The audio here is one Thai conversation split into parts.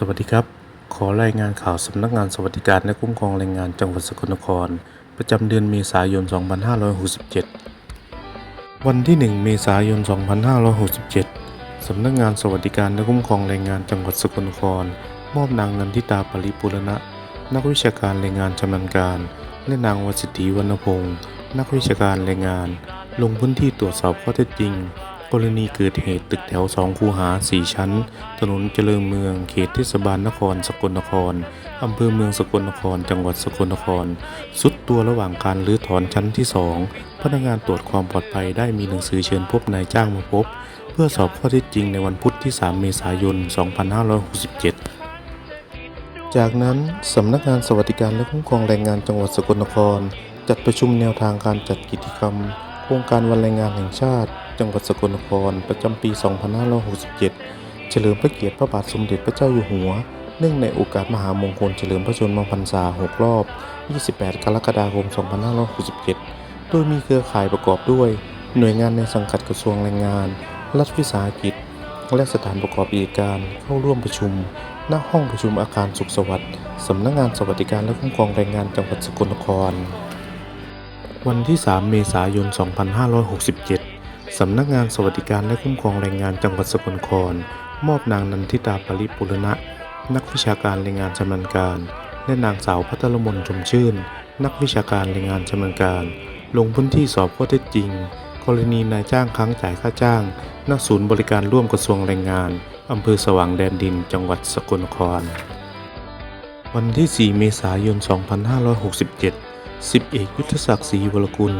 สวัสดีครับ ขอรายงานข่าวสำนักงานสวัสดิการและคุ้มครองแรงงานจังหวัดสกลนคร ประจำเดือนเมษายน 2567 วันที่ 1 เมษายน 2567 สำนักงานสวัสดิการและคุ้มครองแรงงานจังหวัดสกลนคร มอบนางนันทิตาปริปุรณะ นักวิชาการแรงงานชำนาญการ และนางวสิทธิวรรณพงศ์นักวิชาการแรงงาน ลงพื้นที่ตรวจสอบข้อเท็จจริง กรณีเกิดเหตุตึกแถวสองคูหาสี่ชั้น ถนนเจริญเมือง เขตเทศบาลนคร สกลนคร อำเภอเมืองสกลนคร จังหวัดสกลนคร สุดตัวระหว่างการรื้อถอนชั้นที่สองพนักงานตรวจความปลอดภัยได้มีหนังสือเชิญพบนายจ้างมาพบ เพื่อสอบข้อเท็จจริงในวันพุธที่ 3 เมษายน 2567จากนั้นสำนักงานสวัสดิการและคุ้มครองแรงงานจังหวัดสกลนคร จัดประชุมแนวทางการจัดกิจกรรม โครงการวันแรงงานแห่งชาติ จังหวัดสกลนคร ประจำปี 2567 เฉลิมพระเกียรติพระบาทสมเด็จพระเจ้าอยู่หัว เนื่องในโอกาสมหามงคลเฉลิมพระชนมพรรษา 6 รอบ 28 กรกฎาคม 2567 โดยมีเครือข่ายประกอบด้วย หน่วยงานในสังกัดกระทรวงแรงงาน รัฐวิสาหกิจ และสถานประกอบกิจการเข้าร่วมประชุม ณ ห้องประชุมอาคารสุขสวัสดิ์สำนักงานสวัสดิการและคุ้มครองแรงงานจังหวัดสกลนครวันที่ 3 เมษายน 2567 สำนักงานสวัสดิการและคุ้มครองแรงงานจังหวัดสกลนคร มอบนางนันทิตาปริปุรณะ นักวิชาการแรงงานชำนาญการ และนางสาวพัทรมนชมชื่น นักวิชาการแรงงานชำนาญการ ลงพื้นที่สอบข้อเท็จจริง กรณีนายจ้างค้างจ่ายค่าจ้าง ณ ศูนย์บริการร่วมกระทรวงแรงงานอำเภอสว่างแดนดิน จังหวัดสกลนคร วันที่ 4 เมษายน 2567 สิบเอกยุทธศักดิ์ศรีวรกุล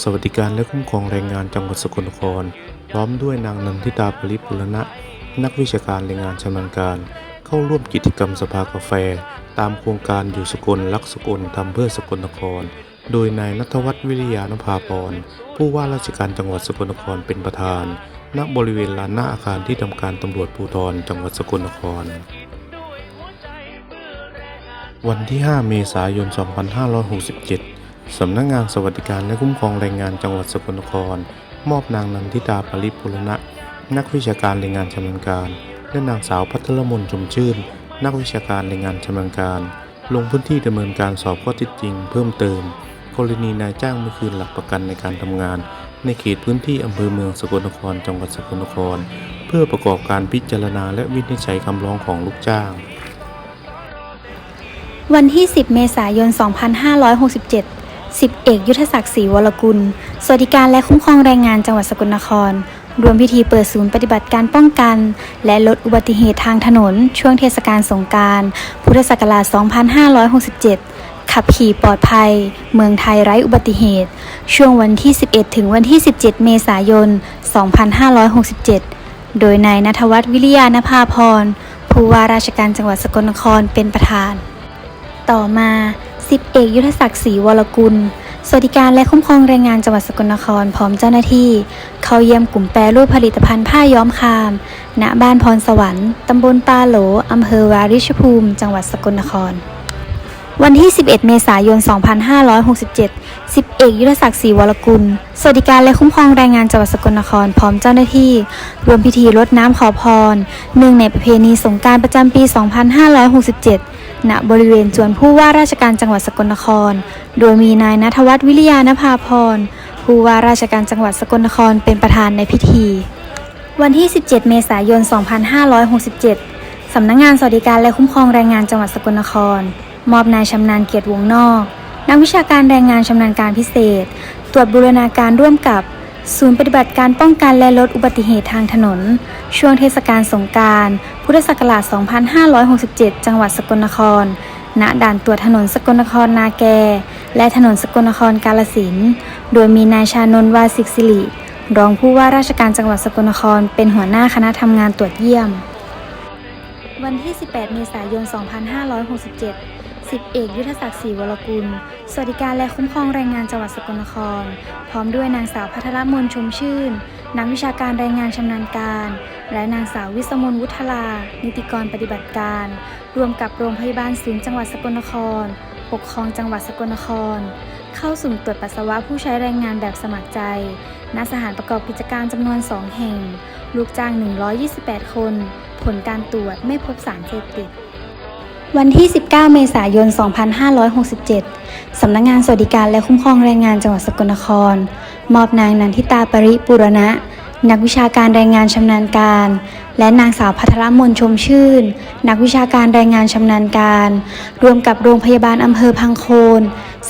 สวัสดิการและคุ้มครองแรงงานจังหวัดสกลนคร พร้อมด้วยนางนันทิตาปริปุรณะ นักวิชาการแรงงานชำนาญการ เข้าร่วมกิจกรรมสภากาแฟ ตามโครงการอยู่สกลรักสกลทำเพื่อสกลนคร โดยนายนัทวัฒน์วิริยานภาพรผู้ว่าราชการจังหวัดสกลนครเป็นประธาน ณบริเวณลานหน้าอาคารที่ทำการตำรวจภูธรจังหวัดสกลนคร วันที่ 5 เมษายน 2567 สำนักงานสวัสดิการและคุ้มครองแรงงานจังหวัดสกลนคร มอบนางนันทิตาปริปุรณะ นักวิชาการแรงงานชำนาญการ และนางสาวพัทรมนชมชื่น นักวิชาการแรงงานชำนาญการ ลงพื้นที่ดำเนินการสอบข้อเท็จจริง เพิ่มเติม กรณีนายจ้างไม่คืนหลักประกันในการทำงาน ในเขตพื้นที่อำเภอเมืองสกลนคร จังหวัดสกลนคร เพื่อประกอบการพิจารณาและวินิจฉัยคำร้องของลูกจ้าง วันที่ 10 เมษายน 2567 10 เอกยุทธศักดิ์ศรีวรกุล สวัสดิการและคุ้มครองแรงงานจังหวัดสกลนคร รวมพิธีเปิดศูนย์ปฏิบัติการป้องกัน และลดอุบัติเหตุทางถนน ช่วงเทศกาลสงการ พุทธศักราช 2567 ขับขี่ปลอดภัย เมืองไทยไร้อุบัติเหตุ ช่วงวันที่ 11 ถึงวันที่ 17 เมษายน 2567 โดยนายนทวัฒน์วิริยานภาพรผู้ว่าราชการจังหวัดสกลนครเป็นประธาน ต่อมาสิบเอกยุทธศักดิ์ศรีวรกุล สวัสดิการและคุ้มครองแรงงานจังหวัดสกลนครพร้อมเจ้าหน้าที่ เข้าเยี่ยมกลุ่มแปรรูปผลิตภัณฑ์ผ้าย้อมคาม ณ บ้านพรสวรรค์ ตำบลปาโหล อำเภอวาริชภูมิ จังหวัดสกลนคร วันที่ 11 เมษายน 2567 10เอกยุทธศักดิ์ศรีวรกุล สวัสดิการและคุ้มครองแรงงานจังหวัดสกลนครพร้อมเจ้าหน้าที่ รวมพิธีรดน้ำขอพรเนื่องในประเพณีสงการประจำปี 2567 ณบริเวณจวนผู้ว่าราชการจังหวัดสกลนคร โดยมีนายนัทวัฒน์วิริยานภาพร ผู้ว่าราชการจังหวัดสกลนครเป็นประธานในพิธี วันที่ 17 เมษายน 2567 สำนักงานสวัสดิการและคุ้มครองแรงงานจังหวัดสกลนคร มอบนายชำนาญเกียรติวงนอก นักวิชาการแรงงานชำนาญการพิเศษ ตรวจบูรณาการร่วมกับ ศูนย์ปฏิบัติการป้องกันและลดอุบัติเหตุทางถนน ช่วงเทศกาลสงการพุทธศักราช 2567 จังหวัดสกลนคร ณ ด่านตรวจถนนสกลนครนาแก และถนนสกลนครกาลสิน โดยมีนายชานนท์วาสิกสิริ รองผู้ว่าราชการจังหวัดสกลนคร เป็นหัวหน้าคณะทำงานตรวจเยี่ยม วันที่ 18 เมษายน 2567 10เอกยุทธศักดิ์ศรีวรกุล สวัสดิการและคุ้มครองแรงงานจังหวัดสกลนคร พร้อมด้วยนางสาวพัทรมนชมชื่น นักวิชาการแรงงานชำนาญการ และนางสาววิสมนวุฒลา นิติกรปฏิบัติการ รวมกับโรงพยาบาลศูนย์จังหวัดสกลนคร ปกครองจังหวัดสกลนคร เข้าสุ่มตรวจปัสสาวะผู้ใช้แรงงานแบบสมัครใจ ณ สถานประกอบกิจการจำนวน 2 แห่ง ลูกจ้าง 128 คน ผลการตรวจไม่พบสารเสพติด วันที่ 19 เมษายน 2567 สำนักงงานสวัสดิการและคุ้มครองแรงงานจังหวัดสกลนคร มอบนางนันทิตาปริปุรณะ นักวิชาการแรงงานชำนาญการ และนางสาวพัทรมนชมชื่น นักวิชาการแรงงานชำนาญการ รวมกับโรงพยาบาลอำเภอพังโคน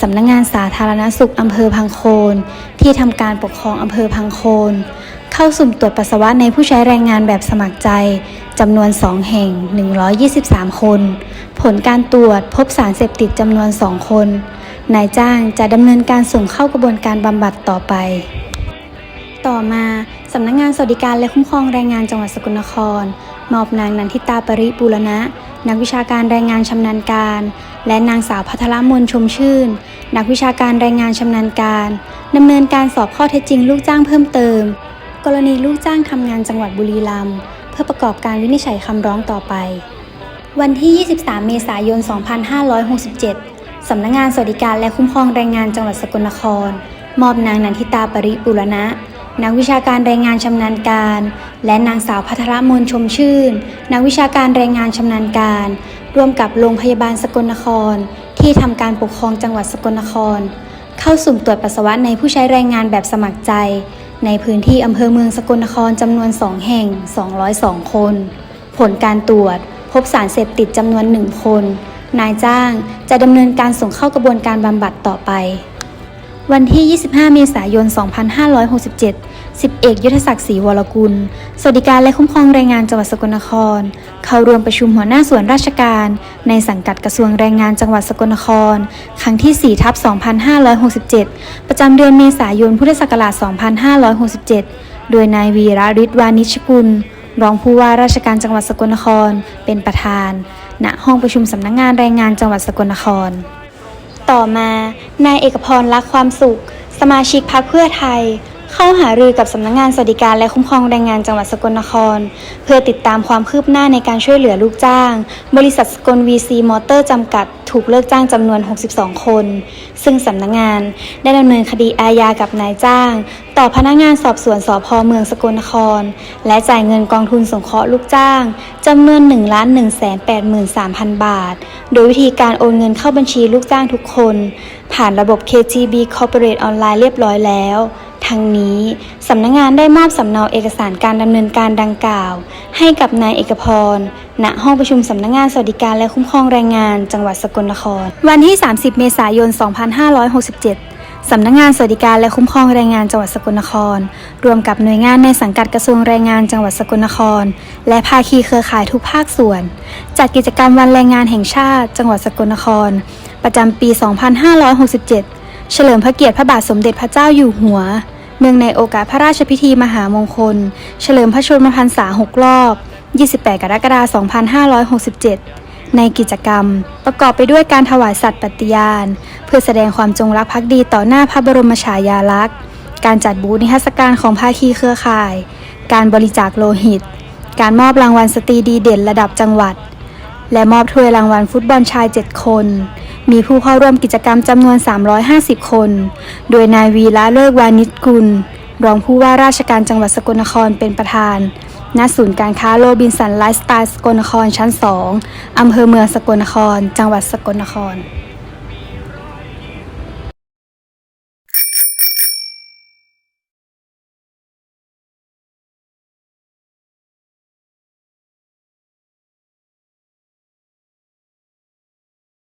สำนักงงานสาธารณสุขอำเภอพังโคน ที่ทำการปกครองอำเภอพังโคน เข้าสุ่มตรวจปัสสาวะในผู้ใช้แรงงานแบบสมัครใจ จำนวน 2 แห่ง 123 คน ผลการตรวจพบสารเสพติดจำนวน 2 คน นายจ้างจะดำเนินการส่งเข้ากระบวนการบำบัดต่อไป ต่อมาสำนักงงานสวัสดิการและคุ้มครองแรงงานจังหวัดสกลนคร มอบนางนันทิตาปริปูรณะ นักวิชาการแรงงานชำนาญการ และนางสาวพัทรมนชมชื่น นักวิชาการแรงงานชำนาญการดำเนินการสอบข้อเท็จจริงลูกจ้างเพิ่มเติม กรณีลูกจ้างทำงานจังหวัดบุรีรัมย์ เพื่อประกอบการวินิจฉัยคำร้องต่อไป วันที่ 23 เมษายน 2567 สำนักงงานสวัสดิการและคุ้มครองแรงงานจังหวัดสกลนคร มอบนางนันทิตาปริปุรณะ นักวิชาการแรงงานชำนาญการ และนางสาวพัทรมนชมชื่น นักวิชาการแรงงานชำนาญการ ร่วมกับโรงพยาบาลสกลนคร ที่ทำการปกครองจังหวัดสกลนคร เข้าสุ่มตรวจปัสสาวะในผู้ใช้แรงงานแบบสมัครใจ ในพื้นที่อำเภอเมืองสกลนครจำนวน 2 แห่ง 202 คน ผลการตรวจพบสารเสพติดจำนวน 1 คน นายจ้างจะดำเนินการส่งเข้ากระบวนการบำบัดต่อไป วันที่ 25 เมษายน 2567 10เอกยุทธศักดิ์ศรีวรกุล สวัสดิการและคุ้มครองแรงงานจังหวัดสกลนคร เข้าร่วมประชุมหัวหน้าส่วนราชการ ในสังกัดกระทรวงแรงงานจังหวัดสกลนคร ครั้งที่ 4 ทับ 2567 ประจำเดือนเมษายน พุทธศักราช 2567 โดยนายวีระฤทธิ์วานิชกุล รองผู้ว่าราชการจังหวัดสกลนคร เป็นประธาน ณ ห้องประชุมสำนักงงานแรงงานจังหวัดสกลนคร ต่อมา นายเอกพรรักความสุข สมาชิกพรรคเพื่อไทย เข้าหารือกับสำนักงงานสวัสดิการและคุ้มครองแรงงานจังหวัดสกลนคร เพื่อติดตามความคืบหน้าในการช่วยเหลือลูกจ้าง บริษัทสกลวีซีมอเตอร์จำกัด ถูกเลิกจ้างจำนวน 62 คน ซึ่งสำนักงงานได้ดำเนินคดีอาญากับนายจ้าง ต่อพนักงานสอบสวนสพเมืองสกลนคร และจ่ายเงินกองทุนสงเคราะห์ลูกจ้างจำนวน 1 1 8 3 0 0 0 บาท โดยวิธีการโอนเงินเข้าบัญชีลูกจ้างทุกคน ผ่านระบบ KTB Corporate Online เรียบร้อยแล้ว ทั้งนี้สำนักงงานได้มอบสำเนาเอกสารการดำเนินการดังกล่าว ให้กับนายเอกพร ณ ห้องประชุมสำนักงงานสวัสดิการและคุ้มครองแรงงาน จังหวัดสกลนคร วันที่ 30 เมษายน 2567 สำนักงงานสวัสดิการและคุ้มครองแรงงานจังหวัดสกลนคร รวมกับหน่วยงานในสังกัดกระทรวงแรงงานจังหวัดสกลนคร และภาคีเครือข่ายทุกภาคส่วน จัดกิจกรรมวันแรงงานแห่งชาติ จังหวัดสกลนคร ประจำปี 2567 เฉลิมพระเกียรติพระบาทสมเด็จพระเจ้าอยู่หัว เนื่องในโอกาสพระราชพิธีมหามงคล เฉลิมพระชนมพรรษา 6 รอบ 28 กรกฎาคม 2567 ในกิจกรรม ประกอบไปด้วยการถวายสัตย์ปฏิญาณ เพื่อแสดงความจงรักภักดีต่อหน้าพระบรมฉายาลักษณ์ การจัดบูธนิทรรศการของภาคีเครือข่าย การบริจาคโลหิต การมอบรางวัลสตรีดีเด่นระดับจังหวัด และมอบถ้วยรางวัลฟุตบอลชาย 7 คน มีผู้เข้าร่วมกิจกรรมจำนวน 350 คน โดยนายวีระเลิกวานิชกุล รองผู้ว่าราชการจังหวัดสกลนครเป็นประธาน ณ ศูนย์การค้าโรบินสันไลฟ์สไตล์สกลนครชั้น 2 อำเภอเมืองสกลนคร จังหวัดสกลนคร